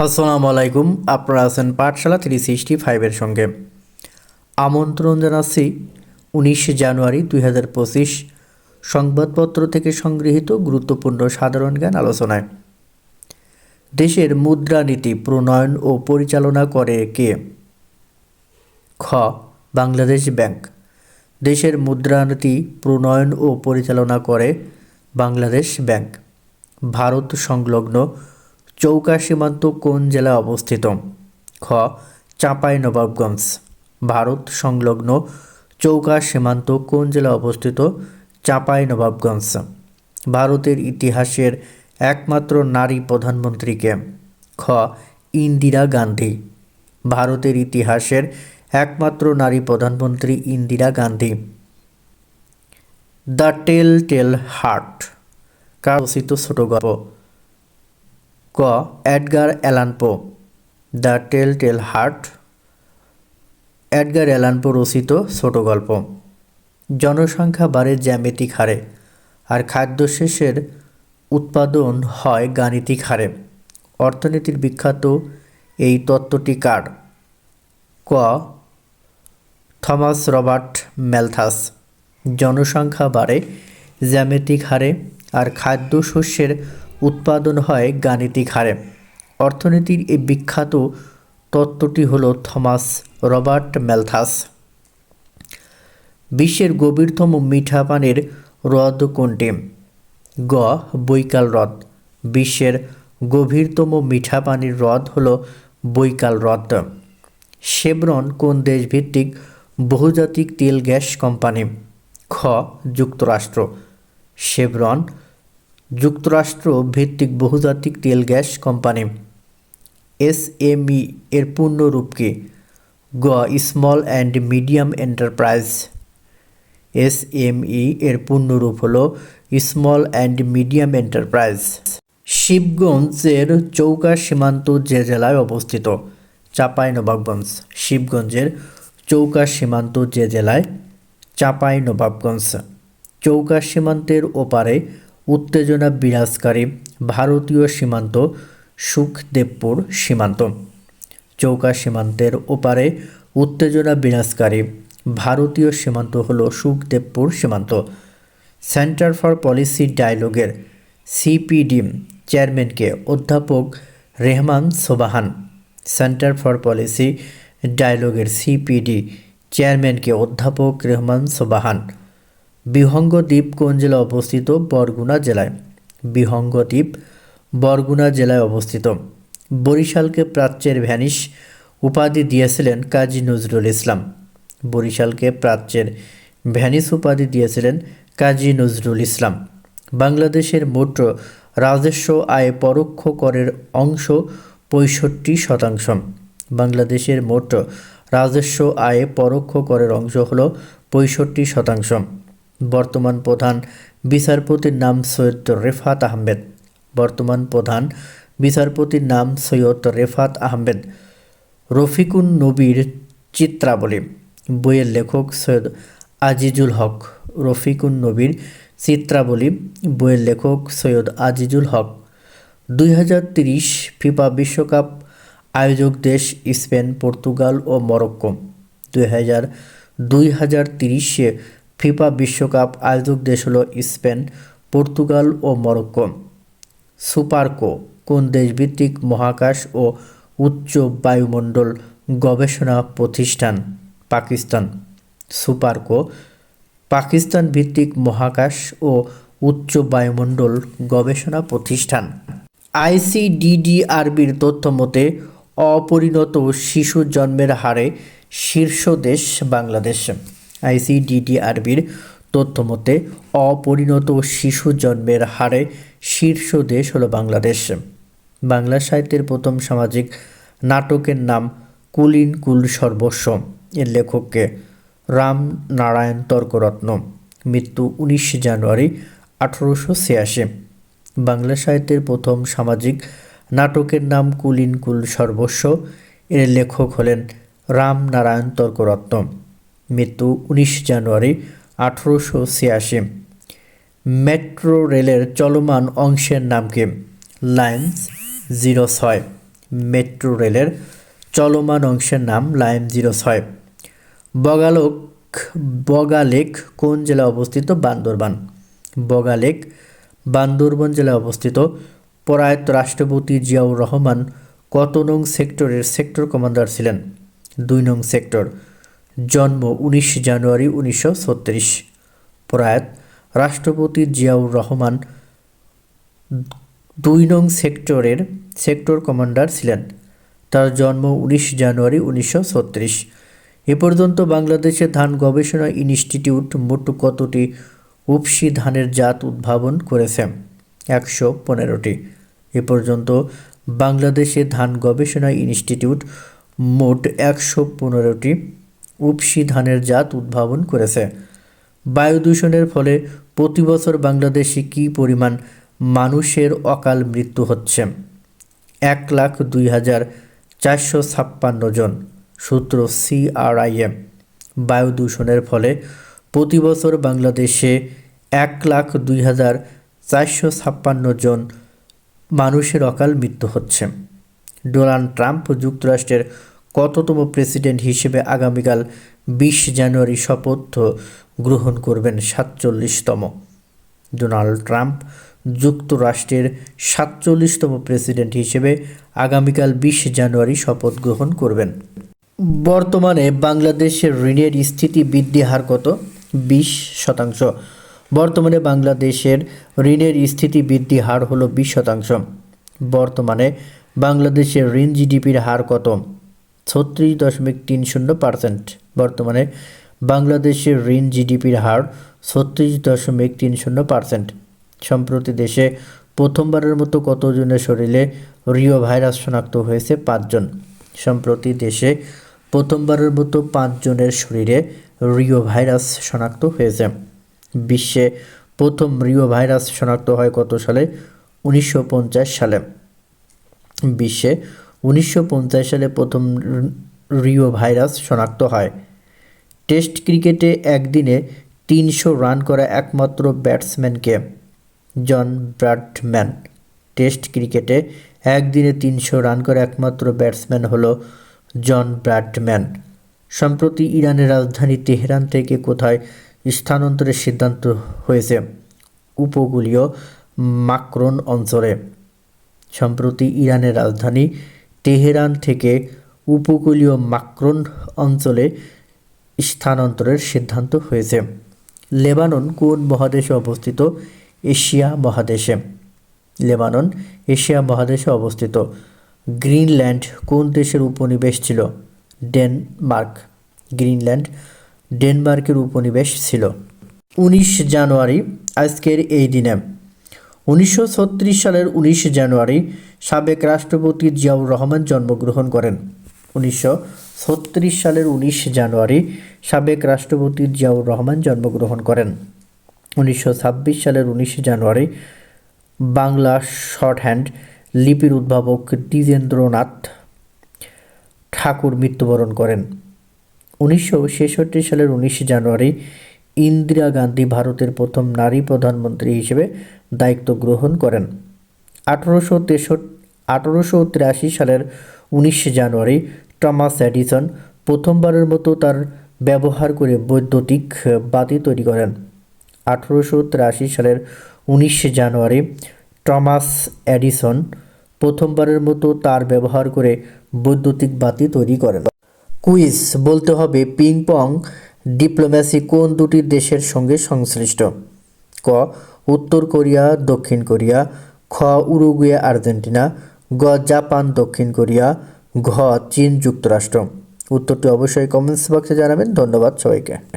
আসসালামু আলাইকুম, আপনারা আছেন পাঠশালা থ্রি সিক্সটি ফাইভের সঙ্গে। আমন্ত্রণ জানাচ্ছি উনিশে জানুয়ারি দুই হাজার পঁচিশ সংবাদপত্র থেকে সংগৃহীত গুরুত্বপূর্ণ সাধারণ জ্ঞান আলোচনায়। দেশের মুদ্রানীতি প্রণয়ন ও পরিচালনা করে কে? খ, বাংলাদেশ ব্যাংক। দেশের মুদ্রানীতি প্রণয়ন ও পরিচালনা করে বাংলাদেশ ব্যাংক। ভারত সংলগ্ন চৌকা সীমান্ত কোন জেলায় অবস্থিত? খ. চাঁপাই নবাবগঞ্জ। ভারত সংলগ্ন চৌকা সীমান্ত কোন জেলায় অবস্থিত? চাঁপাই নবাবগঞ্জ। ভারতের ইতিহাসের একমাত্র নারী প্রধানমন্ত্রীকে। খ. ইন্দিরা গান্ধী। ভারতের ইতিহাসের একমাত্র নারী প্রধানমন্ত্রী Indira Gandhi. The tell tell heart. কারচিত ছোট গল্প? ক, Edgar Allan Poe the tell tell heart, Edgar Allan Poe রচিত ছোট গল্প। জনসংখ্যা বাড়ে জ্যামিতিক হারে, আর খাদ্যশেষের উৎপাদন হয় গাণিতিক হারে। অর্থনীতির বিখ্যাত এই তত্ত্বটি কার? ক, থমাস রবার্ট ম্যালথাস জনসংখ্যা বাড়ে জ্যামিতিক হারে, আর খাদ্যশস্যের উৎপাদন হয় গাণিতিক হারে। অর্থনীতির এই বিখ্যাত তত্ত্বটি হল থমাস রবার্ট ম্যালথাস বিশ্বের গভীরতম মিঠা পানির হ্রদ কোনটি? গ. বৈকাল হ্রদ। বিশ্বের গভীরতম মিঠা পানির হ্রদ হল বৈকাল হ্রদ। শেবরন কোন দেশভিত্তিক বহুজাতিক তেল গ্যাস কোম্পানি? খ. যুক্তরাষ্ট্র। শেবরন যুক্তরাষ্ট্র ভিত্তিক বহুজাতিক তেল গ্যাস কোম্পানি এসএমই এর পূর্ণরূপ কি? গ, small and medium enterprise. SME এর পূর্ণরূপ হল স্মল অ্যান্ড মিডিয়াম এন্টারপ্রাইজ। শিবগঞ্জের চৌকা সীমান্ত যে জেলায় অবস্থিত চাপাই নবাবগঞ্জ শিবগঞ্জের চৌকা সীমান্ত যে জেলায় চাপাই নবাবগঞ্জ চৌকা সীমান্তের ওপারে উত্তেজনা বিরাজকারী ভারতীয় সীমান্ত, সুখদেবপুর সীমান্ত। চৌকা সীমান্তের ওপারে উত্তেজনা বিরাজকারী ভারতীয় সীমান্ত হল সুখদেবপুর সীমান্ত। সেন্টার ফর পলিসি ডায়ালগের সিপিডি চেয়ারম্যানকে অধ্যাপক Rehman Sobhan, centre for policy ডায়ালগের CPD চেয়ারম্যানকে অধ্যাপক রেহমান সোবাহান বিহঙ্গ দ্বীপ কোন জেলায় অবস্থিত? বরগুনা জেলায়। বিহঙ্গ দ্বীপ বরগুনা জেলায় অবস্থিত। বরিশালকে প্রাচ্যের ভ্যানিশ উপাধি দিয়েছিলেন কাজী নজরুল ইসলাম। বরিশালকে প্রাচ্যের ভ্যানিস উপাধি দিয়েছিলেন কাজী নজরুল ইসলাম। বাংলাদেশের মোট রাজস্ব আয় পরোক্ষ করের অংশ পঁয়ষট্টি শতাংশ। বাংলাদেশের মোট রাজস্ব আয়ে পরোক্ষ করের অংশ হল পঁয়ষট্টি শতাংশ। বর্তমান প্রধান বিচারপতির নাম সৈয়দ রেফাত আহমেদ। বর্তমান প্রধান বিচারপতির নাম সৈয়দ রেফাত আহমেদ। রফিকুন নবীর চিত্রাবলী। বইয়ের লেখক সৈয়দ আজিজুল হক। রফিকুন নবীর চিত্রাবলী। বইয়ের লেখক সৈয়দ আজিজুল হক। দুই ফিফা বিশ্বকাপ আয়োজক দেশ স্পেন, পর্তুগাল ও মরক্কো। দুই হাজার দুই হাজার তিরিশে ফিফা বিশ্বকাপ আয়োজক দেশ হলো স্পেন, পর্তুগাল ও মরক্কো। সুপারকো, কোন দেশভিত্তিক মহাকাশ ও উচ্চ বায়ুমণ্ডল গবেষণা প্রতিষ্ঠান? পাকিস্তান। সুপারকো পাকিস্তান ভিত্তিক মহাকাশ ও উচ্চ বায়ুমণ্ডল গবেষণা প্রতিষ্ঠান। আইসিডিডিআরবির তথ্য মতে, অপরিণত শিশু জন্মের হারে শীর্ষ দেশ বাংলাদেশ। আইসিডিডিআরবির তথ্য মতে, অপরিণত শিশু জন্মের হারে শীর্ষ দেশ হলো বাংলাদেশ। বাংলা সাহিত্যের প্রথম সামাজিক নাটকের নাম কুলিন কুল সর্বস্ব। এর লেখককে রাম নারায়ণ তর্করত্ন। মৃত্যু উনিশে জানুয়ারি আঠারোশো ছিয়াশি। বাংলা সাহিত্যের প্রথম সামাজিক নাটকের নাম কুলিন কুল সর্বস্ব। এর লেখক হলেন রাম নারায়ণ তর্করত্ন। মৃত্যু উনিশ জানুয়ারি আঠারোশো ছিয়াশি। মেট্রো রেলের চলমান অংশের নাম কি? লাইন্স জিরো ছয়। মেট্রো রেলের চলমান অংশের নাম লাইম জিরো ছয়। বগালোক, বগালেক কোন জেলায় অবস্থিত? বান্দরবান। বগালেক, বান্দরবান জেলায় অবস্থিত। পরায়ত রাষ্ট্রপতি জিয়াউর রহমান কত নং সেক্টরের সেক্টর কমান্ডার ছিলেন? দুই নং সেক্টর। জন্ম উনিশ জানুয়ারি উনিশশো ছত্রিশ। প্রয়াত, রাষ্ট্রপতি জিয়াউর রহমান দুই নং সেক্টরের সেক্টর কমান্ডার ছিলেন। তার জন্ম উনিশ জানুয়ারি উনিশশো ছত্রিশ। এ পর্যন্ত বাংলাদেশে ধান গবেষণা ইনস্টিটিউট মোট কতটি উপসি ধানের জাত উদ্ভাবন করেছে? একশো পনেরোটি। এ পর্যন্ত বাংলাদেশে ধান গবেষণা ইনস্টিটিউট মোট একশো পনেরোটি উপসি ধানের জাত উদ্ভাবন করেছে। বায়ু দূষণের ফলে প্রতি বছর বাংলাদেশে কী পরিমাণ মানুষের অকাল মৃত্যু হচ্ছে? এক লাখ দুই হাজার চারশো ছাপ্পান্ন জন, সূত্র সিআরআইএম। বায়ু দূষণের ফলে প্রতি বছর বাংলাদেশে এক লাখ দুই হাজার চারশো ছাপ্পান্ন জন মানুষের অকাল মৃত্যু হচ্ছে। ডোনাল্ড ট্রাম্প যুক্তরাষ্ট্রের কততম প্রেসিডেন্ট হিসেবে আগামীকাল বিশ জানুয়ারি শপথ গ্রহণ করবেন সাতচল্লিশতম? ডোনাল্ড ট্রাম্প যুক্তরাষ্ট্রের সাতচল্লিশতম প্রেসিডেন্ট হিসেবে আগামীকাল বিশ জানুয়ারি শপথ গ্রহণ করবেন। বর্তমানে বাংলাদেশের ঋণের স্থিতি বৃদ্ধি হার কত বিশ শতাংশ। বর্তমানে বাংলাদেশের ঋণের স্থিতি বৃদ্ধি হার হলো বিশ শতাংশ। বর্তমানে বাংলাদেশের ঋণ জিডিপির হার কত? ছত্রিশ দশমিক তিন শূন্য পার্সেন্ট। বর্তমানে বাংলাদেশের ঋণ জিডিপির হার ছত্রিশ দশমিক তিন শূন্য পার্সেন্ট। সম্প্রতি দেশে প্রথমবারের মতো কতজনের শরীরে রিও ভাইরাস শনাক্ত হয়েছে? পাঁচজন। সম্প্রতি দেশে প্রথমবারের মতো পাঁচজনের শরীরে রিও ভাইরাস শনাক্ত হয়েছে। বিশ্বে প্রথম রিও ভাইরাস শনাক্ত হয় কত সালে? উনিশশো পঞ্চাশ সালে। বিশ্বে উনিশশো পঞ্চাশ সালে প্রথম রিও ভাইরাস শনাক্ত হয়। টেস্ট ক্রিকেটে একদিনে তিনশো রান করা একমাত্র ব্যাটসম্যানকে জন ব্র্যাডম্যান। টেস্ট ক্রিকেটে একদিনে তিনশো রান করা একমাত্র ব্যাটসম্যান হলো জন ব্র্যাডম্যান। সম্প্রতি ইরানের রাজধানী তেহরান থেকে কোথায় স্থানান্তরের সিদ্ধান্ত হয়েছে? উপকূলীয় মাকরন অঞ্চলে। সম্প্রতি ইরানের রাজধানী তেহরান থেকে উপকূলীয় মাকরন অঞ্চলে স্থানান্তরের সিদ্ধান্ত হয়েছে। লেবানন কোন মহাদেশে অবস্থিত? এশিয়া মহাদেশে। লেবানন, এশিয়া মহাদেশে অবস্থিত। গ্রিনল্যান্ড কোন দেশের উপনিবেশ ছিল? ডেনমার্ক। গ্রিনল্যান্ড, ডেনমার্কের উপনিবেশ ছিল। উনিশ জানুয়ারি, আজকের এই দিনে। উনিশশো ছত্রিশ সালের উনিশ জানুয়ারি সাবেক রাষ্ট্রপতি জিয়াউর রহমান জন্মগ্রহণ করেন। উনিশশো ছত্রিশ সালের উনিশ জানুয়ারি সাবেক রাষ্ট্রপতি জিয়াউর রহমান জন্মগ্রহণ করেন। উনিশশো ছাব্বিশ সালের উনিশ জানুয়ারি বাংলা শর্ট হ্যান্ড লিপির উদ্ভাবক দ্বিজেন্দ্রনাথ ঠাকুর মৃত্যুবরণ করেন। উনিশশো ছেষট্টি সালের উনিশ জানুয়ারি ইন্দিরা গান্ধী ভারতের প্রথম নারী প্রধানমন্ত্রী হিসেবে দায়িত্ব গ্রহণ করেন। আঠারোশো আঠারোশো তিরাশি সালের উনিশে জানুয়ারি টমাস অ্যাডিসন প্রথমবারের মতো তার ব্যবহার করে বৈদ্যুতিক বাতি তৈরি করেন। আঠারোশো তিরাশি সালের উনিশে জানুয়ারি টমাস অ্যাডিসন প্রথমবারের মতো তার ব্যবহার করে বৈদ্যুতিক বাতি তৈরি করেন। কুইজ, বলতে হবে পিং পং ডিপ্লোম্যাসি কোন দুটি দেশের সঙ্গে সংশ্লিষ্ট? ক, উত্তর কোরিয়া, দক্ষিণ কোরিয়া, খ, উরুগুয়ে, আর্জেন্টিনা গ জাপান দক্ষিণ কোরিয়া ঘ চীন যুক্তরাষ্ট্র। উত্তরটি অবশ্যই কমেন্টস বক্সে জানাবেন। ধন্যবাদ সবাইকে।